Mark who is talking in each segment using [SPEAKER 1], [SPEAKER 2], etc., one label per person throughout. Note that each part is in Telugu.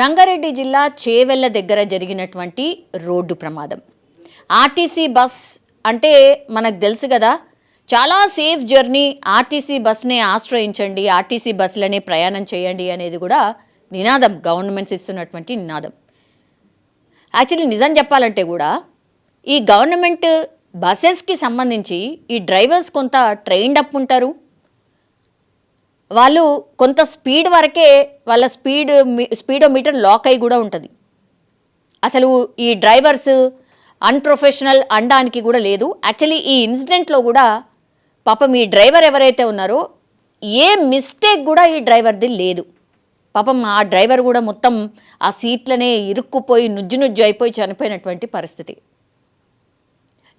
[SPEAKER 1] రంగారెడ్డి జిల్లా చేవెళ్ళ దగ్గర జరిగినటువంటి రోడ్డు ప్రమాదం. ఆర్టీసీ బస్ అంటే మనకు తెలుసు కదా చాలా సేఫ్ జర్నీ ఆర్టీసీ బస్నే ఆశ్రయించండి ఆర్టీసీ బస్సులనే ప్రయాణం చేయండి అనేది కూడా నినాదం గవర్నమెంట్స్ ఇస్తున్నటువంటి నినాదం. యాక్చువల్లీ నిజం చెప్పాలంటే కూడా ఈ గవర్నమెంట్ బస్సెస్కి సంబంధించి ఈ డ్రైవర్స్ కొంత ట్రైన్డ్ అప్ ఉంటారు వాళ్ళు కొంత స్పీడ్ వరకే వాళ్ళ స్పీడ్ స్పీడో మీటర్ లాక్ అయి కూడా ఉంటుంది. అసలు ఈ డ్రైవర్స్ అన్ప్రొఫెషనల్ అనడానికి కూడా లేదు. యాక్చువల్లీ ఈ ఇన్సిడెంట్లో కూడా పాపం ఈ డ్రైవర్ ఎవరైతే ఉన్నారో ఏ మిస్టేక్ కూడా ఈ డ్రైవర్ది లేదు. పాపం ఆ డ్రైవర్ కూడా మొత్తం ఆ సీట్లనే ఇరుక్కుపోయి నుజ్జు నుజ్జు అయిపోయి చనిపోయినటువంటి పరిస్థితి.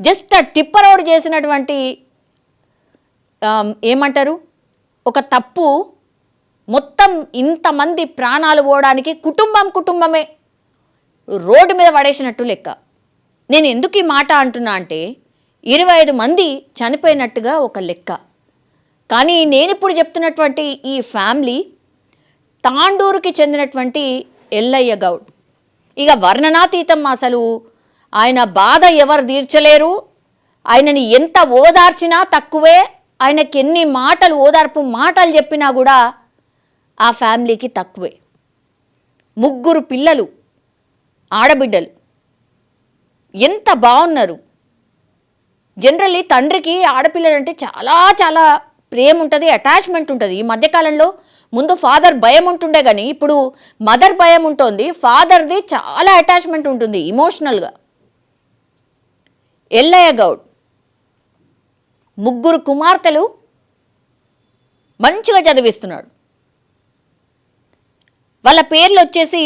[SPEAKER 1] జస్ట్ ఆ టిప్పర్ అవుట్ చేసినటువంటి ఏమంటారు? ఒక తప్పు మొత్తం ఇంతమంది ప్రాణాలు పోవడానికి కుటుంబం కుటుంబమే రోడ్డు మీద పడేసినట్టు లెక్క. నేను ఎందుకు ఈ మాట అంటున్నా అంటే ఇరవై ఐదు మంది చనిపోయినట్టుగా ఒక లెక్క. కానీ నేను ఇప్పుడు చెప్తున్నటువంటి ఈ ఫ్యామిలీ తాండూరుకి చెందినటువంటి ఎల్లయ్య గౌడ్. ఇక వర్ణనాతీతం అసలు ఆయన బాధ ఎవరు తీర్చలేరు. ఆయనని ఎంత ఓదార్చినా తక్కువే. ఆయనకి ఎన్ని మాటలు ఓదార్పు మాటలు చెప్పినా కూడా ఆ ఫ్యామిలీకి తక్కువే. ముగ్గురు పిల్లలు ఆడబిడ్డలు. ఎంత బాగున్నారు. జనరల్లీ తండ్రికి ఆడపిల్లలంటే చాలా చాలా ప్రేమ ఉంటుంది అటాచ్మెంట్ ఉంటుంది. ఈ మధ్యకాలంలో ముందు ఫాదర్ భయం ఉంటుండే కానీ ఇప్పుడు మదర్ భయం ఉంటుంది. ఫాదర్ది చాలా అటాచ్మెంట్ ఉంటుంది ఇమోషనల్గా. ఎల్లయ్య గౌడ్ ముగ్గురు కుమార్తెలు మంచిగా చదివిస్తున్నాడు. వాళ్ళ పేర్లు వచ్చేసి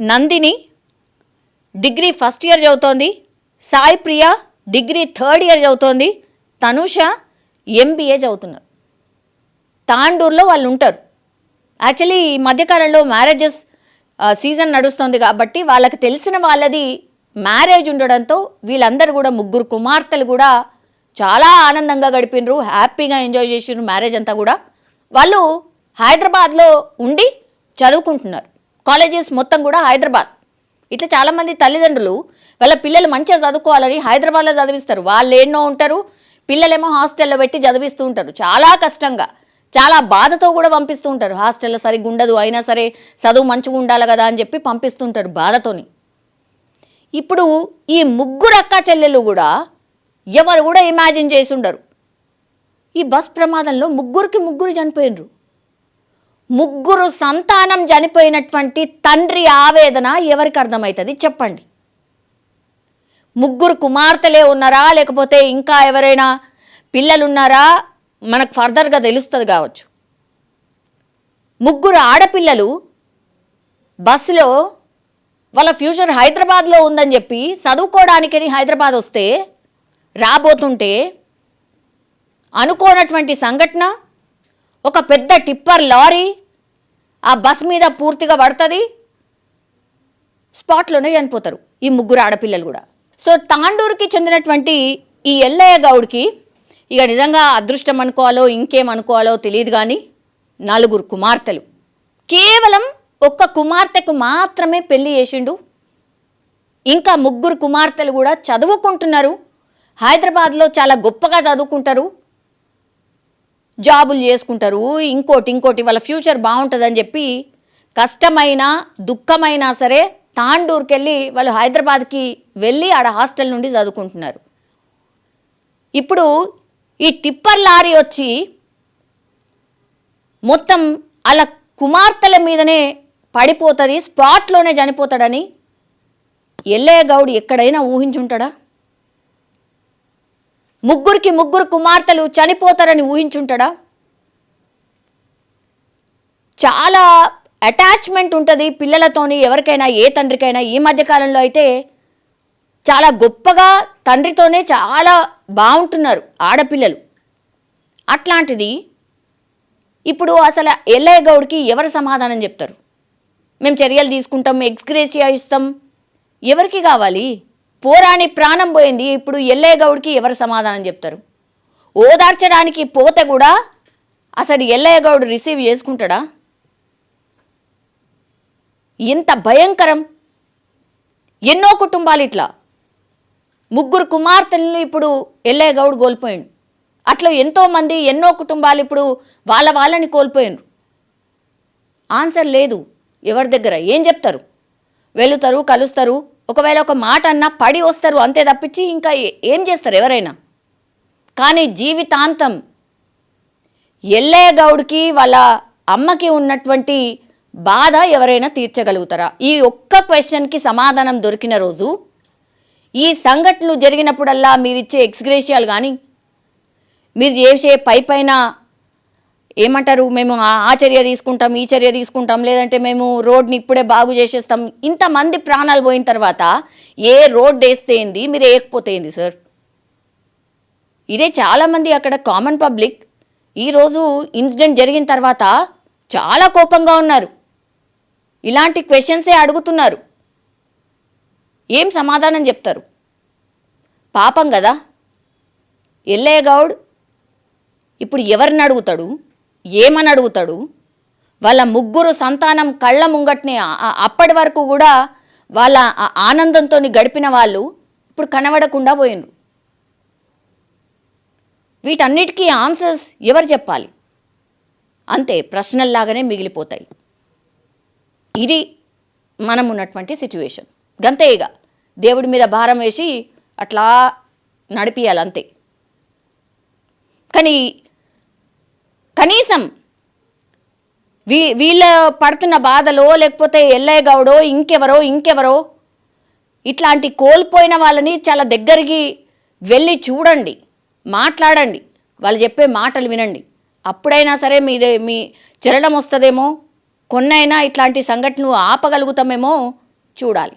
[SPEAKER 1] నందిని డిగ్రీ ఫస్ట్ ఇయర్ చదువుతోంది. Sai Priya degree third year చదువుతోంది. తనుష ఎంబీఏ చదువుతున్నారు. తాండూరులో వాళ్ళు ఉంటారు. యాక్చువల్లీ ఈ మధ్యకాలంలో మ్యారేజెస్ సీజన్ నడుస్తుంది కాబట్టి వాళ్ళకి తెలిసిన వాళ్ళది మ్యారేజ్ ఉండడంతో వీళ్ళందరూ కూడా ముగ్గురు కుమార్తెలు కూడా చాలా ఆనందంగా గడిపినరు హ్యాపీగా ఎంజాయ్ చేసినారు మ్యారేజ్ అంతా కూడా. వాళ్ళు హైదరాబాద్లో ఉండి చదువుకుంటున్నారు. కాలేజెస్ మొత్తం కూడా హైదరాబాద్. ఇట్లా చాలామంది తల్లిదండ్రులు వాళ్ళ పిల్లలు మంచిగా చదువుకోవాలని హైదరాబాద్లో చదివిస్తారు. వాళ్ళు ఎన్నో ఉంటారు పిల్లలేమో హాస్టల్లో పెట్టి చదివిస్తూ ఉంటారు. చాలా కష్టంగా చాలా బాధతో కూడా పంపిస్తూ ఉంటారు. హాస్టల్లో సరిగ్గా ఉండదు అయినా సరే చదువు మంచిగా ఉండాలి కదా అని చెప్పి పంపిస్తుంటారు బాధతోని. ఇప్పుడు ఈ ముగ్గురు అక్క చెల్లెలు కూడా ఎవరు కూడా ఇమాజిన్ చేసి ఉండరు ఈ బస్ ప్రమాదంలో ముగ్గురికి ముగ్గురు చనిపోయినరు. ముగ్గురు సంతానం చనిపోయినటువంటి తండ్రి ఆవేదన ఎవరికి అర్థమవుతుంది చెప్పండి. ముగ్గురు కుమార్తెలే ఉన్నారా? లేకపోతే ఇంకా ఎవరైనా పిల్లలున్నారా? మనకు ఫర్దర్గా తెలుస్తుంది కావచ్చు. ముగ్గురు ఆడపిల్లలు బస్సులో వాళ్ళ ఫ్యూచర్ హైదరాబాద్లో ఉందని చెప్పి చదువుకోవడానికని హైదరాబాద్ వస్తే రాబోతుంటే అనుకోనటువంటి సంఘటన ఒక పెద్ద టిప్పర్ లారీ ఆ బస్ మీద పూర్తిగా పడుతుంది స్పాట్లోనే చనిపోతారు ఈ ముగ్గురు ఆడపిల్లలు కూడా. సో తాండూరుకి చెందినటువంటి ఈ ఎల్లయ్య గౌడ్కి ఇక నిజంగా అదృష్టం అనుకోవాలో ఇంకేం అనుకోవాలో తెలియదు కానీ నలుగురు కుమార్తెలు. కేవలం ఒక్క కుమార్తెకు మాత్రమే పెళ్ళి చేసిండు. ఇంకా ముగ్గురు కుమార్తెలు కూడా చదువుకుంటున్నారు. హైదరాబాద్లో చాలా గొప్పగా చదువుకుంటారు. జాబులు చేసుకుంటారు. ఇంకోటి ఇంకోటి వాళ్ళ ఫ్యూచర్ బాగుంటుందని చెప్పి కష్టమైనా దుఃఖమైనా సరే తాండూరుకి వెళ్ళి వాళ్ళు హైదరాబాద్కి వెళ్ళి ఆడ హాస్టల్ నుండి చదువుకుంటున్నారు. ఇప్పుడు ఈ టిప్పర్ లారీ వచ్చి మొత్తం అలా కుమార్తెల మీదనే పడిపోతుంది స్పాట్లోనే చనిపోతాడని ఎల్లయ్య గౌడ్ ఎక్కడైనా ఊహించుంటాడా? ముగ్గురికి ముగ్గురు కుమార్తెలు చనిపోతారని ఊహించుంటాడా? చాలా అటాచ్మెంట్ ఉంటుంది పిల్లలతోని ఎవరికైనా ఏ తండ్రికైనా. ఈ మధ్యకాలంలో అయితే చాలా గొప్పగా తండ్రితోనే చాలా బాగుంటున్నారు ఆడపిల్లలు. అట్లాంటిది ఇప్పుడు అసలు ఎల్లయ్య గౌడ్కి ఎవరు సమాధానం చెప్తారు? మేము చర్యలు తీసుకుంటాం ఎక్స్గ్రేసియా ఇస్తాం. ఎవరికి కావాలి? పోరాని ప్రాణం పోయింది. ఇప్పుడు ఎల్లయ్య గౌడ్కి ఎవరు సమాధానం చెప్తారు? ఓదార్చడానికి పోతే కూడా అసలు ఎల్లయ్య గౌడ్ రిసీవ్ చేసుకుంటాడా? ఇంత భయంకరం. ఎన్నో కుటుంబాలు ఇట్లా. ముగ్గురు కుమార్తెలను ఇప్పుడు ఎల్లయ్య గౌడ్ కోల్పోయిండు. అట్లా ఎంతోమంది ఎన్నో కుటుంబాలు ఇప్పుడు వాళ్ళ వాళ్ళని కోల్పోయినరు ఆన్సర్ లేదు ఎవరి దగ్గర. ఏం చెప్తారు? వెళుతారు కలుస్తారు ఒకవేళ ఒక మాట అన్నా పడి వస్తారు అంతే తప్పించి ఇంకా ఏం చేస్తారు ఎవరైనా? కానీ జీవితాంతం ఎల్లయ్య గౌడ్కి వాళ్ళ అమ్మకి ఉన్నటువంటి బాధ ఎవరైనా తీర్చగలుగుతారా? ఈ ఒక్క క్వశ్చన్కి సమాధానం దొరికిన రోజు ఈ సంఘటనలు జరిగినప్పుడల్లా మీరిచ్చే ఎక్స్గ్రేషియాలు కానీ మీరు చేసే పై పైన ఏమంటారు? మేము ఆ ఆ చర్య తీసుకుంటాం ఈ చర్య తీసుకుంటాం లేదంటే మేము రోడ్ని ఇప్పుడే బాగు చేసేస్తాం. ఇంతమంది ప్రాణాలు పోయిన తర్వాత ఏ రోడ్ వేస్తే ఏంది? మీరు వేయకపోతే ఏంది సార్? ఇదే చాలామంది అక్కడ కామన్ పబ్లిక్ ఈరోజు ఇన్సిడెంట్ జరిగిన తర్వాత చాలా కోపంగా ఉన్నారు. ఇలాంటి క్వశ్చన్సే అడుగుతున్నారు. ఏం సమాధానం చెప్తారు? పాపం కదా. ఎల్లయ్య గౌడ్ ఇప్పుడు ఎవరిని అడుగుతాడు? ఏమని అడుగుతాడు? వాళ్ళ ముగ్గురు సంతానం కళ్ళ ముంగట్నే అప్పటి వరకు కూడా వాళ్ళ ఆనందంతో గడిపిన వాళ్ళు ఇప్పుడు కనబడకుండా పోయినరు. వీటన్నిటికీ ఆన్సర్స్ ఎవరు చెప్పాలి? అంతే ప్రశ్నల్లాగానే మిగిలిపోతాయి. ఇది మనం ఉన్నటువంటి సిచ్యువేషన్. గంతే ఇక దేవుడి మీద భారం వేసి అట్లా నడిపియాలి అంతే కానీ కనీసం వీ వీళ్ళ పడుతున్న బాధలో లేకపోతే ఎల్లయ్య గౌడో ఇంకెవరో ఇంకెవరో ఇట్లాంటి కోల్పోయిన వాళ్ళని చాలా దగ్గరికి వెళ్ళి చూడండి మాట్లాడండి వాళ్ళు చెప్పే మాటలు వినండి. అప్పుడైనా సరే మీదే మీ చరణం వస్తుందేమో కొన్నైనా ఇట్లాంటి సంఘటనలు ఆపగలుగుతామేమో చూడాలి.